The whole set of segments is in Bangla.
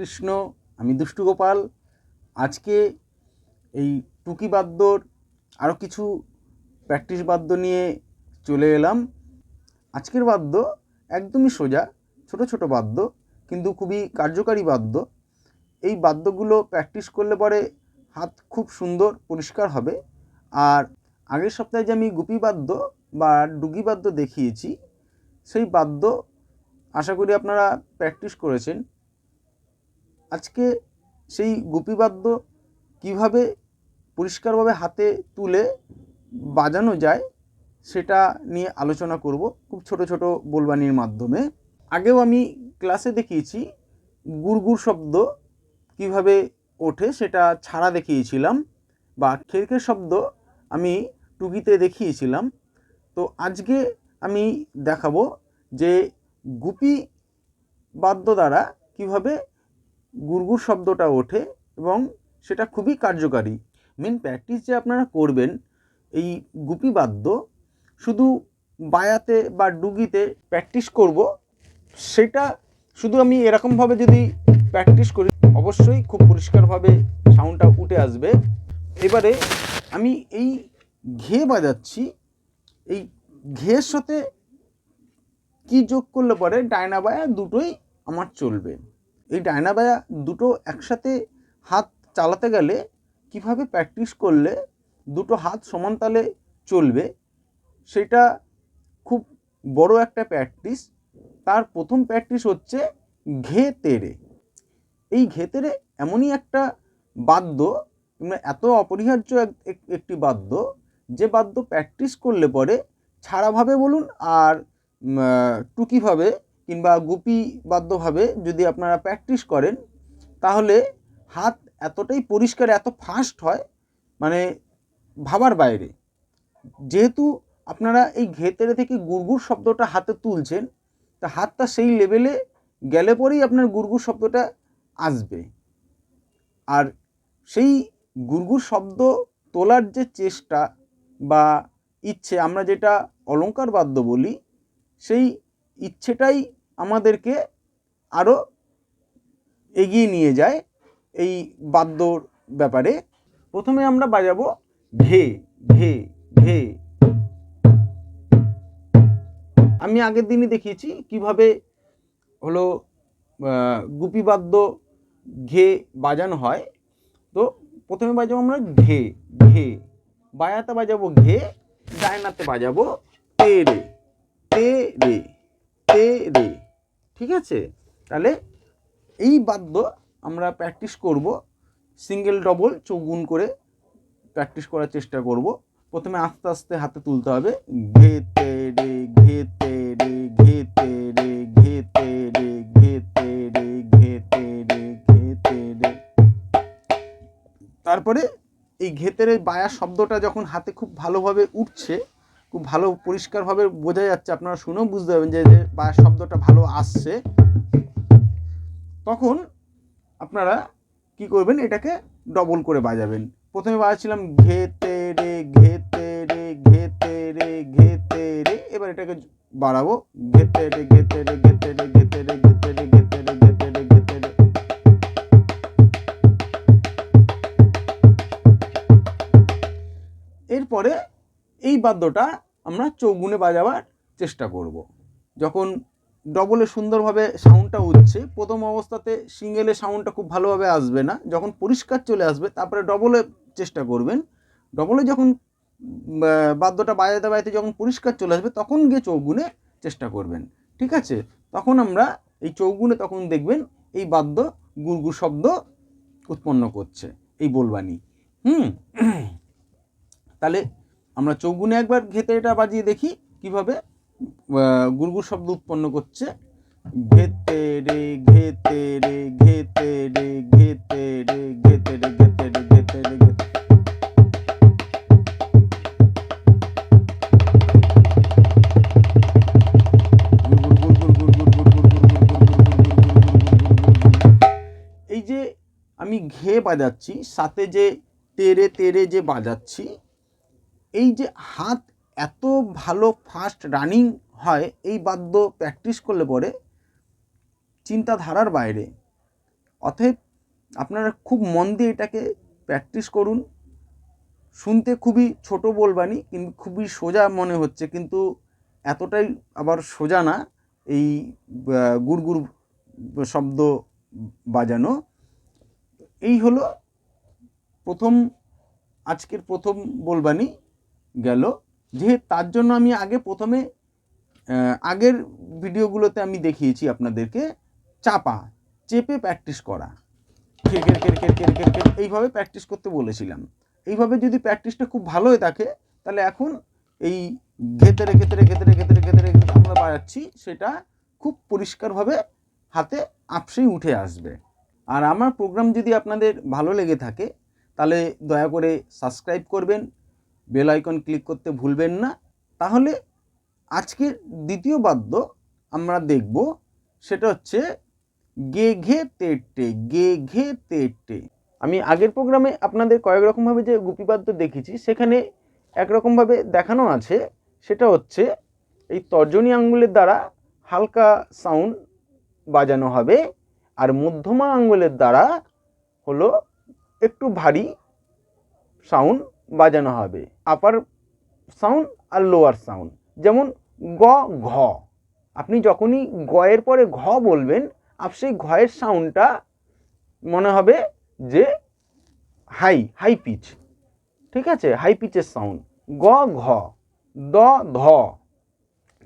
জয়গুরু হরে কৃষ্ণ আমি দুষ্টু গোপাল। আজকে এই টুকি বাদ্যর আরও কিছু প্র্যাকটিস বাদ্য নিয়ে চলে এলাম। আজকের বাদ্য একদমই সোজা, ছোট ছোট বাদ্য, কিন্তু খুবই কার্যকারী বাদ্য। এই বাদ্যগুলো প্র্যাকটিস করলে পরে হাত খুব সুন্দর, পরিষ্কার হবে। আর আগের সপ্তাহে যে আমি গুপি বাদ্য বা ডুগি বাদ্য দেখিয়েছি, সেই বাদ্য আশা করি আপনারা প্র্যাকটিস করেছেন। আজকে সেই গুপিবাদ্য কীভাবে পরিষ্কারভাবে হাতে তুলে বাজানো যায় সেটা নিয়ে আলোচনা করব খুব ছোট ছোট বলবানির মাধ্যমে। আগেও আমি ক্লাসে দেখিয়েছি গুড়গুড় শব্দ কীভাবে ওঠে সেটা ছাড়া দেখিয়েছিলাম বা খেরখের শব্দ আমি টুকিতে দেখিয়েছিলাম। তো আজকে আমি দেখাবো যে গুপি বাদ্য দ্বারা কীভাবে গুড়গুড় শব্দটা ওঠে এবং সেটা খুবই কার্যকারী। মেন প্র্যাকটিস যে আপনারা করবেন এই গুপি বাদ্য শুধু বায়াতে বা ডুগিতে প্র্যাকটিস করব, সেটা শুধু আমি এরকমভাবে যদি প্র্যাকটিস করি, অবশ্যই খুব পরিষ্কারভাবে সাউন্ডটা উঠে আসবে। এবারে আমি এই ঘে বাজাচ্ছি। এই ঘের সাথে কি যোগ করলে পরে ডায়না বায়া দুটোই আমার চলবে। এই ডায়না বায়া দুটো একসাথে হাত চালাতে গেলে কীভাবে প্র্যাকটিস করলে দুটো হাত সমান তালে চলবে, সেটা খুব বড় একটা প্র্যাকটিস তার প্রথম প্র্যাকটিস হচ্ছে ঘে তেরে এই ঘে তেরে এমনই একটা বাদ্য মানে এত অপরিহার্য এক- এক- একটি বাদ্য, যে বাদ্য প্র্যাকটিস করলে পরে ছাড়াভাবে বলুন আর টুকিভাবে কিংবা গুপি বাদ্যভাবে যদি আপনারা প্র্যাকটিস করেন, তাহলে হাত এতটাই পরিষ্কার, এত ফাস্ট হয় মানে ভাবার বাইরে। যেহেতু আপনারা এই ঘেতেরে থেকে গুড়গুড় শব্দটা হাতে তুলছেন, তা হাতটা সেই লেভেলে গেলে পরেই আপনার গুড়গুড় শব্দটা আসবে। আর সেই গুড়গুড় শব্দ তোলার যে চেষ্টা বা ইচ্ছে, আমরা যেটা অলংকার বাদ্য বলি, সেই ইচ্ছেটাই আমাদেরকে আরও এগিয়ে নিয়ে যায় এই বাদ্যর ব্যাপারে। প্রথমে আমরা বাজাবো ঘে ঘে ঘে। আমি আগের দিনই দেখিয়েছি কীভাবে হলো গুপি বাদ্য ঘে বাজানো হয়। তো প্রথমে বাজাবো আমরা ঘে ঘে। বায়াতে বাজাবো ঘে ডায়নাতে বাজাবো তে রে। তে রে তে রে। ঠিক আছে? তাহলে এই বাদ্য আমরা প্র্যাকটিস করব সিঙ্গেল ডবল চৌগুণ করে প্র্যাকটিস করার চেষ্টা করব। প্রথমে আস্তে আস্তে হাতে তুলতে হবে। ঘে তে রে ঘে তে রে ঘে তে রে ঘে তে রে ঘে তে রে ঘে তে রে ঘে তে রে। তারপরে এই ঘেতের বায়া শব্দটা যখন হাতে খুব ভালোভাবে উঠছে খুব ভালো পরিষ্কারভাবে বোঝা যাচ্ছে আপনারা শুনেও বুঝতে পারবেন যে বায়া শব্দটা ভালো আসছে তখন আপনারা কি করবেন এটাকে ডবল করে বাজাবেন প্রথমে বাজাচ্ছিলাম ঘেতে রে ঘেতে রে ঘেতে রে ঘেতে রে এবার এটাকে বাড়াবো ঘেতে রে ঘেতে রে ঘেতে রে ঘেতে রে ঘেতে রে ঘেতে রে ঘেতে রে ঘেতে রে এরপরে এই বাদ্যটা আমরা চৌগুনে বাজাবার চেষ্টা করব। যখন ডবলে সুন্দরভাবে সাউন্ডটা উঠছে, প্রথম অবস্থাতে সিঙ্গেলে সাউন্ডটা খুব ভালোভাবে আসবে না। যখন পরিষ্কার চলে আসবে, তারপরে ডবলে চেষ্টা করবেন। ডবলে যখন বাদ্যটা বাজাতে বাজাতে যখন পরিষ্কার চলে আসবে, তখন গিয়ে চৌগুনে চেষ্টা করবেন। ঠিক আছে? তখন আমরা এই চৌগুনে তখন দেখবেন এই বাদ্য গুড়গুড় শব্দ উৎপন্ন করছে, এই বলবানি হুম? তাহলে আমরা চৌগুনে একবার ঘেতে এটা বাজিয়ে দেখি কীভাবে গুড়গুড় শব্দ উৎপন্ন করছে। ঘেতে রে ঘেতে রে ঘেতে রে ঘেতে রে ঘেতে রে ঘেতে রে ঘেতে রে ঘেতে এই যে আমি ঘে বাজাচ্ছি, সাথে যে তেরে তেরে যে বাজাচ্ছি এই যে হাত এত ভালো ফাস্ট রানিং হয় এই বাদ্য প্র্যাকটিস করলে পরে চিন্তাধারার বাইরে। অতএব আপনারা খুব মন দিয়ে এটাকে প্র্যাকটিস করুন। শুনতে খুবই ছোট বলবানি কিন্তু খুবই সোজা মনে হচ্ছে কিন্তু এতটাই আবার সোজা না এই আহ, গুড়গুড় শব্দ বাজানো। এই হলো প্রথম আজকের প্রথম বলবানি। গেল। যে তার জন্য আমি আগে প্রথমে আগের ভিডিওগুলোতে আমি দেখিয়েছি আপনাদেরকে, চাপা, চেপে প্র্যাকটিস করা। খের খের খের খের এইভাবে প্র্যাকটিস করতে বলেছিলাম। এইভাবে যদি প্র্যাকটিসটা খুব ভালো হয়ে থাকে, তাহলে এখন এই ঘেতে রেখে তেরে ঘেতে রেখে তেরে ঘেতে রেখে আমরা বাজাচ্ছি সেটা খুব পরিষ্কারভাবে হাতে আপসেই উঠে আসবে। আর আমার প্রোগ্রাম যদি আপনাদের ভালো লেগে থাকে, তাহলে দয়া করে সাবস্ক্রাইব করবেন বেল আইকন ক্লিক করতে ভুলবেন না। তাহলে আজকের দ্বিতীয় বাদ্য আমরা দেখব, সেটা হচ্ছে গে ঘে তেটে গে ঘে তেটে। আমি আগের প্রোগ্রামে আপনাদের কয়েক রকমভাবে যে গুপিবাদ্য দেখেছি, সেখানে একরকমভাবে দেখানো আছে, সেটা হচ্ছে এই তর্জনী আঙ্গুলের দ্বারা হালকা সাউন্ড বাজানো হবে, আর মধ্যমা আঙ্গুলের দ্বারা হলো একটু ভারী সাউন্ড বাজানো হবে। আপার সাউন্ড আর লোয়ার সাউন্ড যেমন গ, ঘ। আপনি যখনই গয়ের পরে ঘ বলবেন, আপ সেই ঘয়ের সাউন্ডটা মনে হবে যে হাই হাই পিচ ঠিক আছে? হাই পিচের সাউন্ড গ, ঘ। দ, ধ।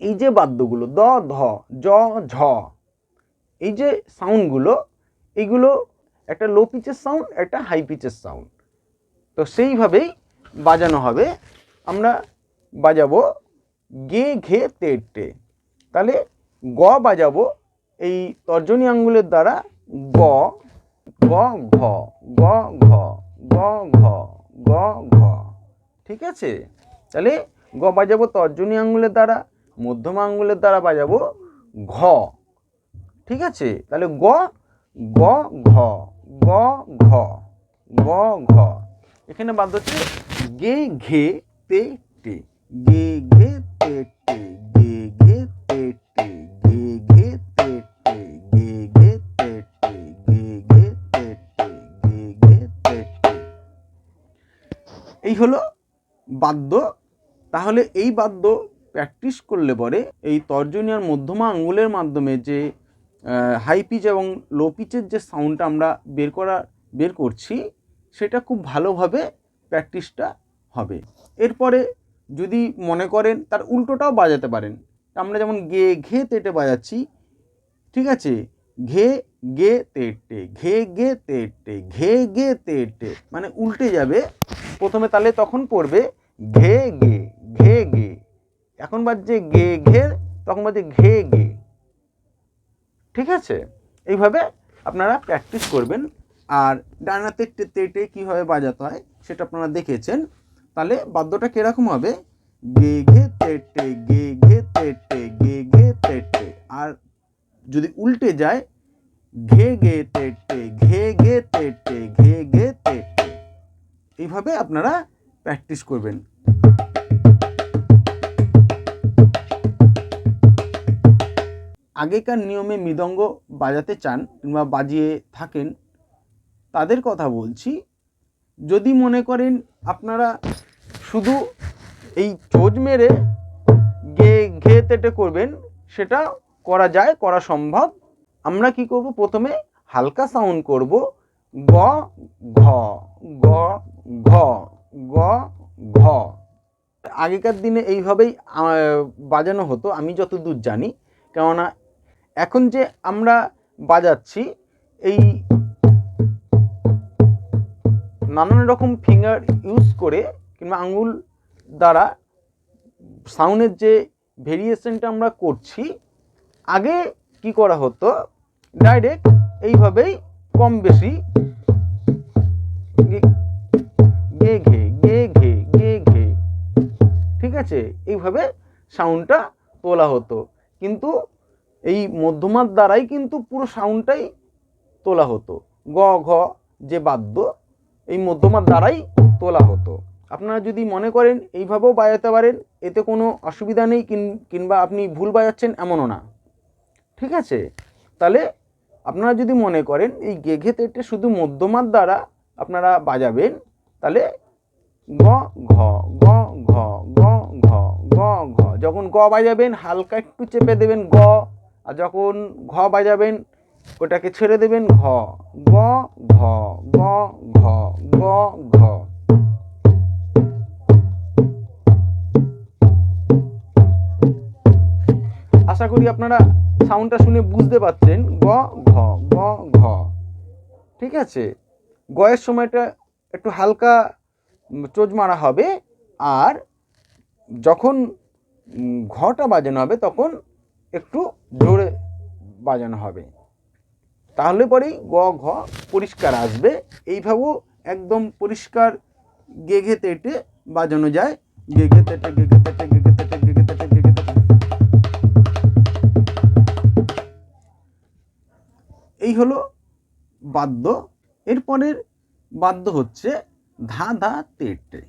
এই যে বাদ্যগুলো, দ, ধ, জ, ঝ। এই যে সাউন্ডগুলো এইগুলো একটা লো পিচের সাউন্ড একটা হাই পিচের সাউন্ড তো সেইভাবেই বাজানো হবে, আমরা বাজাবো গে ঘে তে টে। তাহলে গ বাজাবো এই তর্জনী আঙ্গুলের দ্বারা গ গ ঘ গ ঘ গ ঘ গ ঘ। ঠিক আছে? তাহলে গ বাজাবো তর্জনী আঙ্গুলের দ্বারা, মধ্যমা আঙ্গুলের দ্বারা বাজাবো ঘ। ঠিক আছে? তাহলে গ গ ঘ গ ঘ গ ঘ। এখানে বাদ হচ্ছে গে ঘে তে টে, গে ঘে তে টে, গে ঘে তে টে, গে ঘে তে টে, গে ঘে তে টে, গে ঘে তে টে, গে ঘে তে টে। এই হলো বাদ্য। তাহলে এই বাদ্য প্র্যাকটিস করলে পরে এই তর্জনী আর মধ্যমা আঙ্গুলের মাধ্যমে যে হাই পিচ এবং লো পিচের যে সাউন্ডটা আমরা বের করা, বের করছি, সেটা খুব ভালোভাবে প্র্যাকটিসটা হবে। এরপরে যদি মনে করেন তার উল্টোটাও বাজাতে পারেন। আমরা যেমন গে, ঘে, তেটে বাজাচ্ছি, ঠিক আছে? ঘে, গে, তেটে, ঘে, গে, তেটে, ঘে, গে, তেটে মানে উল্টে যাবে। প্রথমে তাহলে তখন পড়বে ঘে, গে ঘে, গে। এখন বাজছে গে, ঘে, তখন বাজছে ঘে, গে। ঠিক আছে? এইভাবে আপনারা প্র্যাকটিস করবেন। আর ডানা তেটে তেটে কীভাবে বাজাতে হয় সেটা আপনারা দেখেছেন। তাহলে বাদ্যটা কীরকম হবে? গে ঘে তেটে গে ঘে তেটে গে ঘে তেটে আর যদি উল্টে যায়, ঘে গে তেটে ঘে গে তেটে ঘে গে তেটে এইভাবে আপনারা প্র্যাকটিস করবেন। আগেকার নিয়মে মৃদঙ্গ বাজাতে চান কিংবা বাজিয়ে থাকেন, তাদের কথা বলছি। যদি মনে করেন আপনারা শুধু এই চোজ মেরে গে, ঘে, তেটে করবেন, সেটা করা যায়, করা সম্ভব। আমরা কি করব? প্রথমে হালকা সাউন্ড করব। গ, ঘ গ ঘ গ, ঘ। আগেকার দিনে এইভাবেই বাজানো হতো, আমি যতদূর জানি। কেননা এখন যে আমরা বাজাচ্ছি, এই নানান রকম ফিঙ্গার ইউজ করে কিংবা আঙুল দ্বারা সাউন্ডের যে ভেরিয়েশনটা আমরা করছি, আগে কি করা হতো? ডাইরেক্ট এইভাবেই কম বেশি গে- ঘে, গে ঘে গে, ঘে, ঠিক আছে? এইভাবে সাউন্ডটা তোলা হতো। কিন্তু এই মধ্যমার দ্বারাই কিন্তু পুরো সাউন্ডটাই তোলা হতো। গ, ঘ যে বাদ্য এই মধ্যমার দ্বারাই তোলা হতো। আপনারা যদি মনে করেন, এইভাবেও বাজাতে পারেন, এতে কোনো অসুবিধা নেই কিংবা আপনি ভুল বাজাচ্ছেন এমনও না। ঠিক আছে? তাহলে আপনারা যদি মনে করেন, এই গেঘে তেটে শুধু মধ্যমার দ্বারা আপনারা বাজাবেন, তাহলে গ, ঘ গ ঘ গ ঘ গ ঘ। যখন গ বাজাবেন, হালকা একটু চেপে দেবেন গ, আর যখন ঘ বাজাবেন ওটাকে ছেড়ে দেবেন ঘ। গ ঘ গ ঘ গ, ঘ। আশা করি আপনারা সাউন্ডটা শুনে বুঝতে পারছেন। গ, ঘ গ, ঘ। ঠিক আছে? গয়ের সময়টা একটু হালকা চোজ মারা হবে আর যখন ঘটা বাজানো হবে তখন একটু জোরে বাজানো হবে। তাহলে পরেই গ, ঘ পরিষ্কার আসবে। এইভাবেও একদম পরিষ্কার গেঘে তেটে বাজানো যায়। গেঘে তেটে গেঘে তেটে গেঘে তেটে গেঘে তেটে গেঘে তেটে। এই হলো বাদ্য। এরপরের বাদ্য হচ্ছে ধা ধা, তেটে।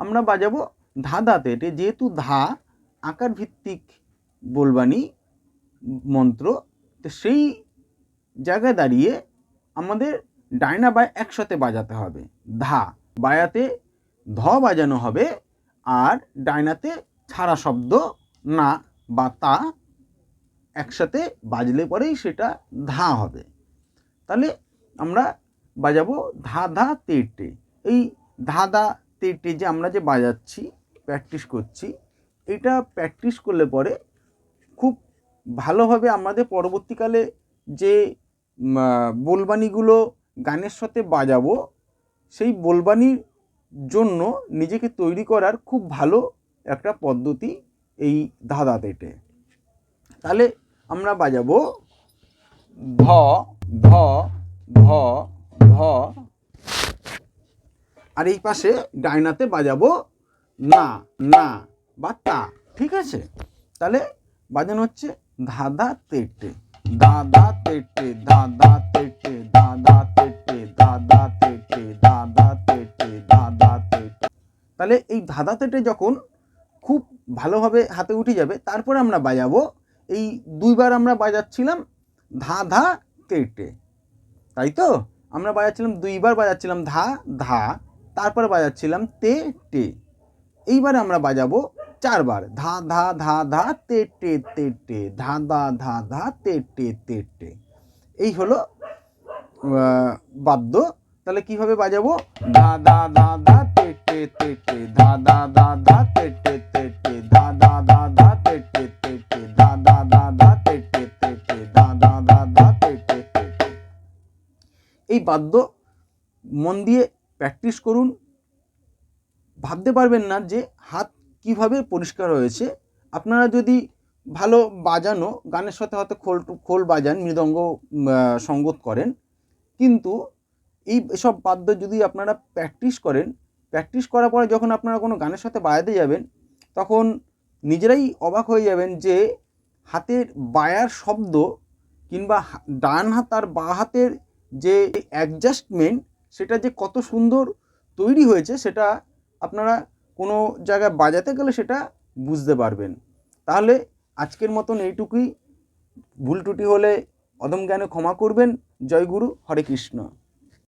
আমরা বাজাবো ধা ধা, তেটে। যেহেতু ধা আকার ভিত্তিক বলবানি মন্ত্র, তো সেই জায়গায় দাঁড়িয়ে আমাদের ডায়না বায় একসাথে বাজাতে হবে। ধা বায়াতে ধ বাজানো হবে আর ডায়নাতে ছাড়া শব্দ না বা তা একসাথে বাজলে পরেই সেটা ধা হবে। তাহলে আমরা বাজাবো ধা ধা তেটে। এই ধা ধা তেটে যে আমরা যে বাজাচ্ছি প্র্যাকটিস করছি, এটা প্র্যাকটিস করলে পরে খুব ভালোভাবে আমাদের পরবর্তীকালে যে বোলবানিগুলো গানের সাথে বাজাবো, সেই বোলবানির জন্য নিজেকে তৈরি করার খুব ভালো একটা পদ্ধতি এই ধাঁধা তেটে তাহলে আমরা বাজাবো ধ ধ ধ ধ। আর এই পাশে ডাইনাতে বাজাবো না না বা তা, ঠিক আছে? তাহলে বাজানো হচ্ছে ধাঁধা তেটে দাদা তেটে দাদা তেটে দাদা তেটে দাদা তেটে দাদা তেটে দাদা তেটে। তাহলে এই ধাঁধা তেটে যখন খুব ভালোভাবে হাতে উঠে যাবে, তারপরে আমরা বাজাবো। এই দুইবার আমরা বাজাচ্ছিলাম ধা ধা তেটে। তাই তো? আমরা বাজাচ্ছিলাম, দুইবার বাজাচ্ছিলাম ধা ধা তারপরে বাজাচ্ছিলাম তে টে এইবারে আমরা বাজাবো চারবার ধা ধা ধা ধা তে টে তে টে ধা ধা ধা ধা তে টে তে টে এই হলো বাদ্য তাহলে কীভাবে বাজাবো ধা ধা ধা ধা তে টে তে টে ধা ধা ধা ধা তে টে তে টে ধা ধা ধা ধা তে টে তে টে ধা ধা ধা ধা তে টে তে টে ধা ধা ধা ধা তে টে তে টে এই বাদ্য মন দিয়ে প্র্যাকটিস করুন ভাবতে পারবেন না যে হাত কীভাবে পরিষ্কার হয়েছে? আপনারা যদি ভালো বাজানো, গানের সাথে হয়তো খোল খোল বাজান, মৃদঙ্গ সঙ্গত করেন। কিন্তু এই সব বাদ্য যদি আপনারা প্র্যাকটিস করেন, প্র্যাকটিস করার পরে যখন আপনারা কোনো গানের সাথে বাজাতে যাবেন, তখন নিজেরাই অবাক হয়ে যাবেন যে হাতের বায়ার শব্দ কিংবা ডান হাত আর বাঁ হাতের যে অ্যাডজাস্টমেন্ট সেটা যে কত সুন্দর তৈরি হয়েছে, সেটা আপনারা কোনো জায়গায় বাজাতে গেলে সেটা বুঝতে পারবেন। তাহলে আজকের মতন এইটুকুই। ভুল ত্রুটি হলে অদম জ্ঞানে ক্ষমা করবেন। জয়গুরু হরে কৃষ্ণ।